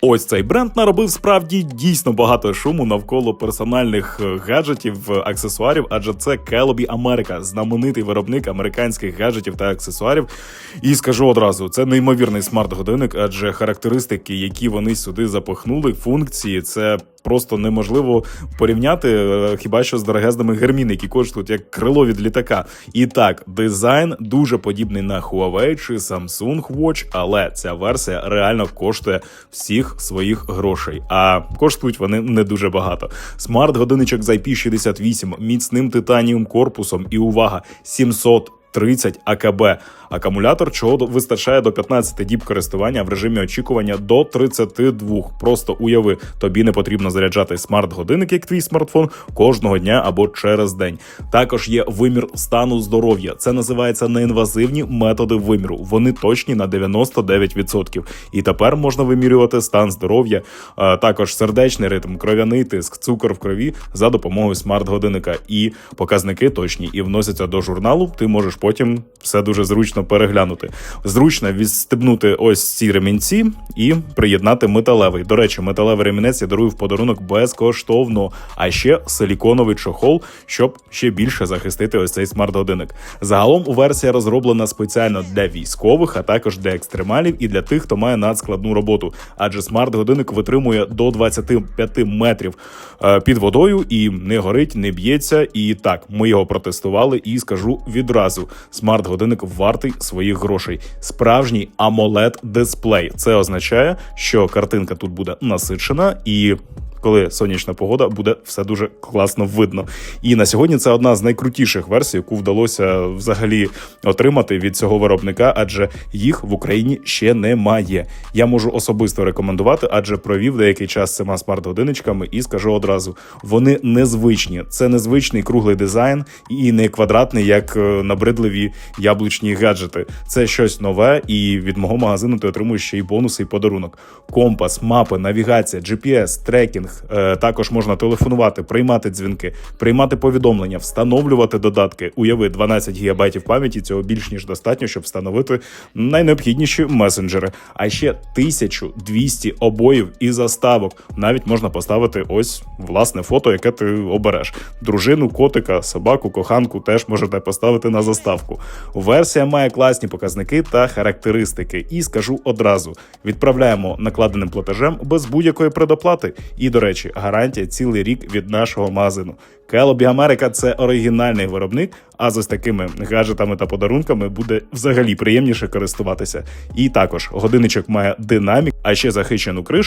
Ось цей бренд наробив справді дійсно багато шуму навколо персональних е, гаджетів, е, аксесуарів, адже це Келобі Америка, знаменитий виробник американських гаджетів та аксесуарів. І скажу одразу, це неймовірний смарт-годинник, адже характеристики, які вони сюди запихнули, функції, це просто неможливо порівняти е, хіба що з дорогезними Гармін, які коштують як крило від літака. І так, дизайн дуже подібний на Huawei чи Samsung Watch, але ця версія реально коштує всіх своїх грошей. А коштують вони не дуже багато. Смарт-годинничок з IP68, міцним титаніум корпусом і увага 700 30 АКБ. Акумулятор, чого вистачає до 15 діб користування в режимі очікування до 32. Просто уяви, тобі не потрібно заряджати смарт-годинник, як твій смартфон, кожного дня або через день. Також є вимір стану здоров'я. Це називається неінвазивні методи виміру. Вони точні на 99%. І тепер можна вимірювати стан здоров'я, також сердечний ритм, кров'яний тиск, цукор в крові за допомогою смарт-годинника. І показники точні і вносяться до журналу. Ти можеш потім все дуже зручно переглянути. Зручно відстебнути ось ці ремінці і приєднати металевий. До речі, металевий ремінець я дарую в подарунок безкоштовно, а ще силіконовий чохол, щоб ще більше захистити ось цей смарт-годинник. Загалом версія розроблена спеціально для військових, а також для екстремалів і для тих, хто має надскладну роботу. Адже смарт-годинник витримує до 25 метрів е, під водою і не горить, не б'ється. І так, ми його протестували, і скажу відразу: смарт-годинник вартий своїх грошей. Справжній amoled дисплей. Це означає, що картинка тут буде насичена і. Коли сонячна погода буде все дуже класно видно. І на сьогодні це одна з найкрутіших версій, яку вдалося взагалі отримати від цього виробника, адже їх в Україні ще немає. Я можу особисто рекомендувати, адже провів деякий час з цими смарт-годинничками і скажу одразу: вони незвичні. Це незвичний круглий дизайн і не квадратний, як е, набридливі яблучні гаджети. Це щось нове, і від мого магазину ти отримуєш ще й бонуси і подарунок. Компас, мапи, навігація, GPS, трекінг. Е, Також можна телефонувати, приймати дзвінки, приймати повідомлення, встановлювати додатки. Уяви 12 гігабайтів пам'яті. Цього більш ніж достатньо, щоб встановити найнеобхідніші месенджери. А ще 1200 обоїв і заставок. Навіть можна поставити ось власне фото, яке ти обереш. Дружину, котика, собаку, коханку теж можете поставити на заставку. Версія має класні показники та характеристики. І скажу одразу: відправляємо накладеним платежем без будь-якої предоплати. І, до речі, гарантія цілий рік від нашого магазину. Келобі Америка це оригінальний виробник, а з ось такими гаджетами та подарунками буде взагалі приємніше користуватися. І також годинничок має динамік, а ще захищену кришу.